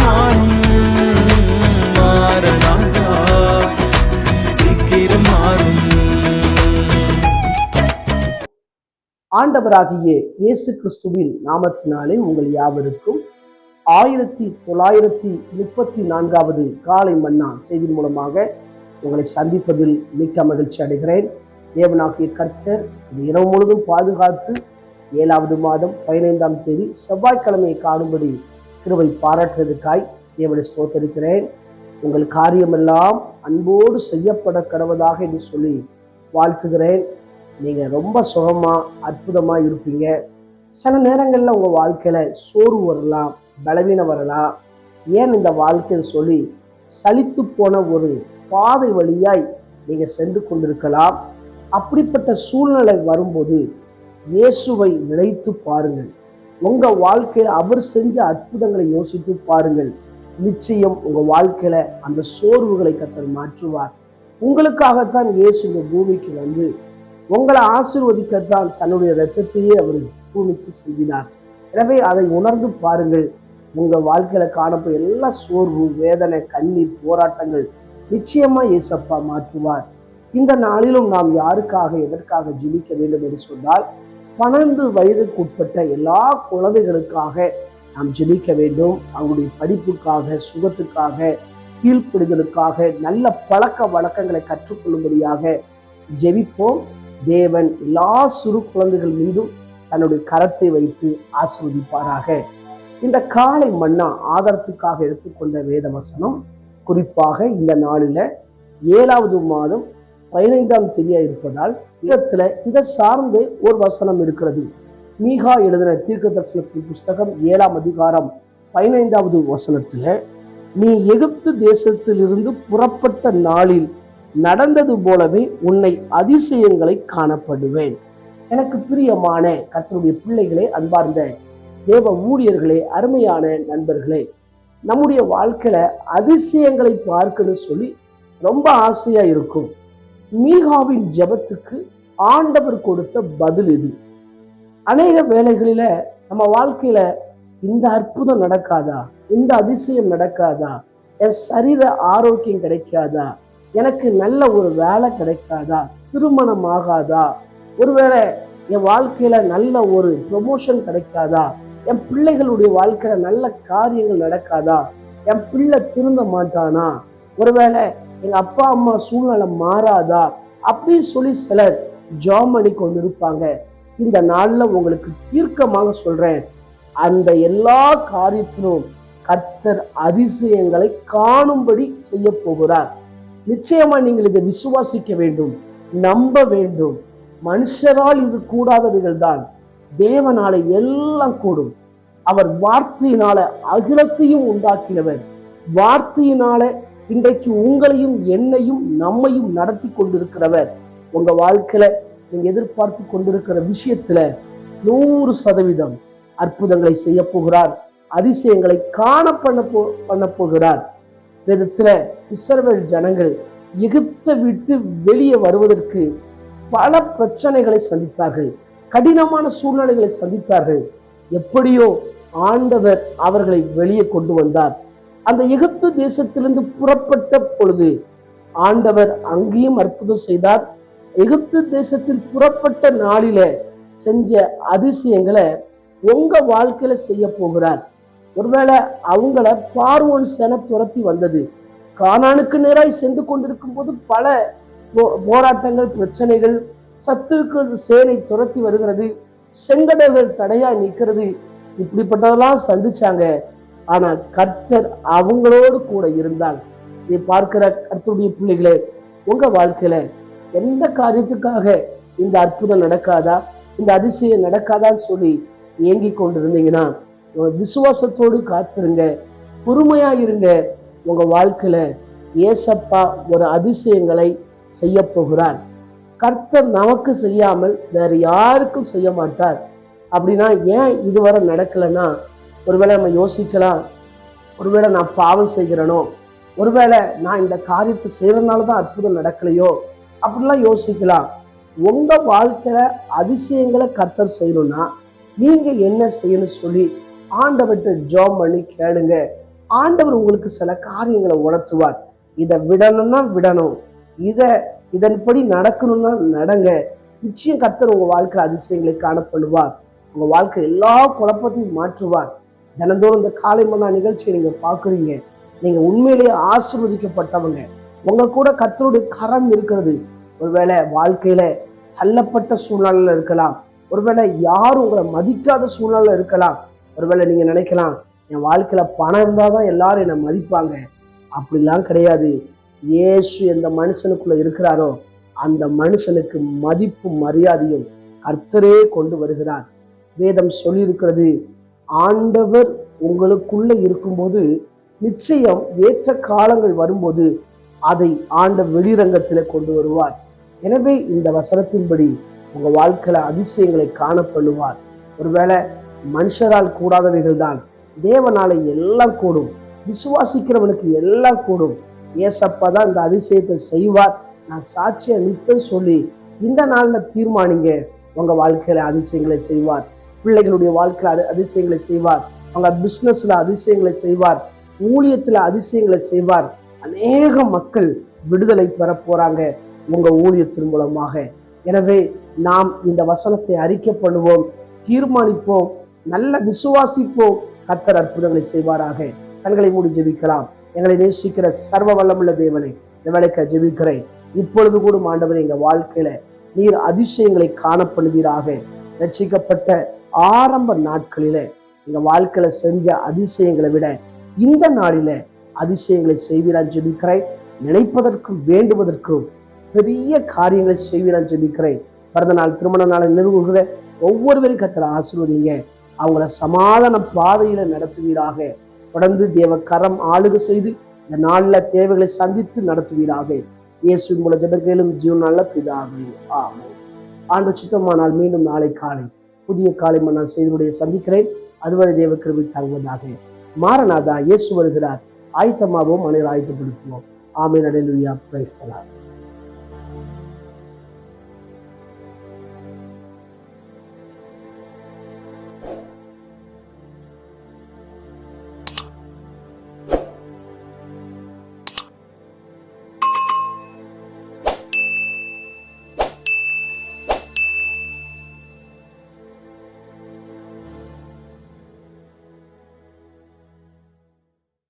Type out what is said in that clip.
மாறும் சீக்கிரம் மாறும். ஆண்டவராகிய இயேசு கிறிஸ்துவின் நாமத்தினாலே உங்கள் யாவருக்கும் ஆயிரத்தி தொள்ளாயிரத்தி முப்பத்தி நான்காவது காலை மன்னா செய்தி மூலமாக உங்களை சந்திப்பதில் மிக்க மகிழ்ச்சி அடைகிறேன். தேவனாகிய கர்த்தர் இது இரவு முழுதும் பாதுகாத்து ஏழாவது மாதம் பதினைந்தாம் தேதி செவ்வாய்க்கிழமையை காணும்படி கிருவை பாராட்டுறதுக்காய் தேவனை ஸ்தோத்தரிக்கிறேன். உங்கள் காரியமெல்லாம் அன்போடு செய்யப்பட கடவதாக என்று சொல்லி வாழ்த்துகிறேன். நீங்கள் ரொம்ப சுகமாக அற்புதமாக இருப்பீங்க. சில நேரங்களில் உங்கள் வாழ்க்கையில் சோர்வு வரலாம் பலவீனம் வரலாம். ஏன் இந்த வாழ்க்கையை சொல்லி சலித்து போன ஒரு பாதை வழியாய் நீங்கள் சென்று கொண்டிருக்கலாம். அப்படிப்பட்ட சூழ்நிலை வரும்போது இயேசுவை நினைத்து பாருங்கள். உங்கள் வாழ்க்கையில் அவர் செஞ்ச அற்புதங்களை யோசித்து பாருங்கள். நிச்சயம் உங்கள் வாழ்க்கையில் அந்த சோர்வுகளை கத்தர் மாற்றுவார். உங்களுக்காகத்தான் இயேசு இந்த பூமிக்கு வந்து உங்களை ஆசிர்வதிக்கத்தான் தன்னுடைய ரத்தத்தையே அவர் பூமிக்கு செஞ்சினார் எனவே அதை உணர்ந்து பாருங்கள். உங்க வாழ்க்கையில காணப்படும் எல்லா சோர்வு வேதனை கண்ணீர் போராட்டங்கள் நிச்சயமா இயேசப்பா மாற்றுவார். இந்த நாளிலும் நாம் யாருக்காக எதற்காக ஜிபிக்க வேண்டும் என்று சொன்னால் பன்னெண்டு வயதுக்குட்பட்ட எல்லா குழந்தைகளுக்காக நாம் ஜெபிக்க வேண்டும். அவங்களுடைய படிப்புக்காக சுகத்துக்காக கீழ்ப்பிடுதலுக்காக நல்ல பழக்க வழக்கங்களை கற்றுக்கொள்ளும்படியாக ஜெபிப்போம். தேவன் எல்லா சிறு குழந்தைகள் மீதும் தன்னுடைய கரத்தை வைத்து ஆசிர்வதிப்பாராக. இந்த காலை மன்னா ஆதாரத்துக்காக எடுத்துக்கொண்ட வேத வசனம் குறிப்பாக இந்த நாளில் ஏழாவது மாதம் பதினைந்தாம் தேதியா இருப்பதால் இடத்துல இதை சார்ந்து ஒரு வசனம் இருக்கிறது. மீகா எழுதின தீர்க்க தரிசனத்தின் புஸ்தகம் ஏழாம் அதிகாரம் பதினைந்தாவது வசனத்துல நீ எகிப்து தேசத்திலிருந்து புறப்பட்ட நாளில் நடந்தது போலவே உன்னை அதிசயங்களை காணப்படுவேன். எனக்கு பிரியமான கத்தருடைய பிள்ளைகளே அன்பார்ந்த தேவ ஊழியர்களே அருமையான நண்பர்களே நம்முடைய வாழ்க்கையில அதிசயங்களை பார்க்கணும்னு சொல்லி ரொம்ப ஆசையா இருக்கும். மீகாவின் ஜெபத்துக்கு ஆண்டவர் கொடுத்த பதில் இது. அநேக வேலைகளில நம்ம வாழ்க்கையில இந்த அற்புதம் நடக்காதா? இந்த அதிசயம் நடக்காதா? என் சரீர ஆரோக்கியம் கிடைக்காதா? எனக்கு நல்ல ஒரு வேலை கிடைக்காதா? திருமணம் ஆகாதா? ஒருவேளை என் வாழ்க்கையில நல்ல ஒரு ப்ரொமோஷன் கிடைக்காதா? என் பிள்ளைகளுடைய வாழ்க்கையில நல்ல காரியங்கள் நடக்காதா? என் பிள்ளை திருந்த மாட்டானா? ஒருவேளை எங்க அப்பா அம்மா சூழ்நிலை மாறாதா? அப்படின்னு சொல்லி சிலர் ஜாம் பண்ணி கொண்டு இருப்பாங்க இந்த நாள்ல உங்களுக்கு தீர்க்கமாக சொல்றேன். அந்த எல்லா காரியத்திலும் கர்த்தர் அதிசயங்களை காணும்படி செய்ய போகிறார். நிச்சயமா நீங்கள் இதை விசுவாசிக்க வேண்டும் நம்ப வேண்டும். மனுஷரால் இது கூடாதவைகள் தான். தேவனால எல்லாம் கூடும். அவர் வார்த்தையினால அகிலத்தையும் உண்டாக்கினவர். வார்த்தையினால இன்றைக்கு உங்களையும் என்னையும் நம்மையும் நடத்தி கொண்டிருக்கிறவர் உங்க வாழ்க்கையில நீங்க எதிர்பார்த்து கொண்டிருக்கிற விஷயத்துல நூறு சதவீதம் அற்புதங்களை செய்ய போகிறார் அதிசயங்களை காண பண்ண போ பண்ண போகிறார். விதத்துல இஸ்ரவேல் ஜனங்கள் எகிப்தை விட்டு வெளியே வருவதற்கு பல பிரச்சனைகளை சந்தித்தார்கள் கடினமான சூழ்நிலைகளை சந்தித்தார்கள். எப்படியோ ஆண்டவர் அவர்களை வெளியே கொண்டு வந்தார். அந்த எகிப்து தேசத்திலிருந்து புறப்பட்ட பொழுது ஆண்டவர் அங்கேயும் அற்புதம் செய்தார். எகிப்து தேசத்தில் புறப்பட்ட நாளில செஞ்ச அதிசயங்களை உங்க வாழ்க்கையில செய்ய போகிறார். ஒருவேளை அவங்கள பார்வோன் சென துரத்தி வந்தது. காணானுக்கு நேராய் சென்று கொண்டிருக்கும் போது பல போ- போராட்டங்கள் பிரச்சனைகள் சத்துருக்கள் சேனை துரத்தி வருகிறது. செங்கடல்கள் தடையாய் நிற்கிறது. இப்படிப்பட்டதெல்லாம் சந்திச்சாங்க. ஆனா கர்த்தர் அவங்களோடு கூட இருந்தால் இதை பார்க்கிற கர்த்தருடைய பிள்ளைகளே உங்க வாழ்க்கையில எந்த காரியத்துக்காக இந்த அற்புதம் நடக்காதா இந்த அதிசயம் நடக்காதான்னு சொல்லி இயங்கி கொண்டிருந்தீங்கன்னா விசுவாசத்தோடு காத்திருங்க பொறுமையா இருங்க. உங்க வாழ்க்கையில ஏசப்பா ஒரு அதிசயங்களை செய்ய போகிறார். கர்த்தர் நமக்கு செய்யாமல் வேற யாருக்கும் செய்ய மாட்டார். அப்படின்னா ஏன் இதுவரை நடக்கலைன்னா ஒருவேளை நம்ம யோசிக்கலாம். ஒருவேளை நான் பாவம் செய்கிறனோ? ஒருவேளை நான் இந்த காரியத்தை செய்கிறனால தான் அற்புதம் நடக்கலையோ? அப்படிலாம் யோசிக்கலாம். உங்கள் வாழ்க்கையில் அதிசயங்களை கர்த்தர் செய்யணும்னா நீங்கள் என்ன செய்யணும் சொல்லி ஆண்டவர்கிட்ட ஜாம் பண்ணி கேளுங்க. ஆண்டவர் உங்களுக்கு சில காரியங்களை உணர்த்துவார். இதை விடணும்னா விடணும். இதை இதன்படி நடக்கணும்னா நடங்க. நிச்சயம் கர்த்தர் உங்கள் வாழ்க்கை அதிசயங்களை காணப்படுவார். உங்கள் வாழ்க்கை எல்லா குழப்பத்தையும் மாற்றுவார். தினந்தோறும் இந்த காலை மன்னா நிகழ்ச்சியை நீங்கள் பார்க்குறீங்க. நீங்கள் உண்மையிலேயே ஆசிர்வதிக்கப்பட்டவங்க. உங்க கூட கர்த்தருடைய கரம் இருக்கிறது. ஒருவேளை வாழ்க்கையில தள்ளப்பட்ட சூழ்நிலையில் இருக்கலாம். ஒருவேளை யாரும் உங்களை மதிக்காத சூழ்நிலையில் இருக்கலாம். ஒருவேளை நீங்க நினைக்கலாம் என் வாழ்க்கையில பணம் இருந்தால் தான் எல்லாரும் என்னை மதிப்பாங்க. அப்படிலாம் கிடையாது. இயேசு எந்த மனுஷனுக்குள்ள இருக்கிறாரோ அந்த மனுஷனுக்கு மதிப்பு மரியாதையும் கர்த்தரே கொண்டு வருகிறார். வேதம் சொல்லியிருக்கிறது ஆண்டவர் உங்களுக்குள்ள இருக்கும்போது நிச்சயம் ஏற்ற காலங்கள் வரும்போது அதை ஆண்ட வெளிரங்கத்தில் கொண்டு வருவார். எனவே இந்த வசனத்தின்படி உங்க வாழ்க்கையில அதிசயங்களை காணப்படுவார். ஒருவேளை மனுஷரால் கூடாதவைகள் தான். தேவனால எல்லாம் கூடும். விசுவாசிக்கிறவனுக்கு எல்லாம் கூடும். ஏசப்பா தான் இந்த அதிசயத்தை செய்வார். நான் சாட்சியை நிற்பேன் சொல்லி இந்த நாளில் தீர்மானிங்க. உங்க வாழ்க்கையில அதிசயங்களை செய்வார். பிள்ளைகளுடைய வாழ்க்கையில் அதி- அதிசயங்களை செய்வார். அவங்க பிஸ்னஸில் அதிசயங்களை செய்வார். ஊழியத்தில் அதிசயங்களை செய்வார். அநேக மக்கள் விடுதலை பெற போறாங்க உங்க ஊழியத்தின் மூலமாக. எனவே நாம் இந்த வசனத்தை அறிக்கை பண்ணுவோம் தீர்மானிப்போம் நல்ல விசுவாசிப்போம். கர்த்தர் அற்புதங்களை செய்வாராக. கண்களை மூடி ஜெபிக்கலாம். எங்களை நேசிக்கிற சர்வ வல்லமுள்ள தேவனை இந்த வேலைக்கு ஜெபிக்கிறேன். இப்பொழுது கூட ஆண்டவர் எங்கள் வாழ்க்கையில நீர் அதிசயங்களை காணப்படுவீராக. ரட்சிக்கப்பட்ட ஆரம்ப நாட்களில எங்க வாழ்க்கையில செஞ்ச அதிசயங்களை விட இந்த நாளில அதிசயங்களை செய்வீரான் ஜெபிக்கிறேன். நினைப்பதற்கும் வேண்டுவதற்கும் பெரிய காரியங்களை செய்வீரான் ஜெபிக்கிறேன். பிறந்த நாள் திருமண நாளை நிறுவுகிற ஒவ்வொருவரும் கத்திர ஆசிர்வதிங்க. அவங்கள சமாதான பாதையில நடத்துவீராக. தொடர்ந்து தேவ கரம் ஆளுக செய்து இந்த நாள்ல தேவைகளை சந்தித்து நடத்துவீராக. இயேசுவின் மூல ஜெபங்களும் ஜீவன் நல்ல பிதாவே. ஆமென். ஆண்டு சித்தமானால் மீண்டும் நாளை காலை புதிய காலை நான் செய்தியுடைய சந்திக்கிறேன். அதுவரை தேவ கிருபி தங்குவதாக. மாரநாதா இயேசு வருகிறார். ஆயத்தமாகவும் மனிதர் ஆயத்தப்படுத்துவோம். ஆமீன். அடையா பிரைஸ்தலார்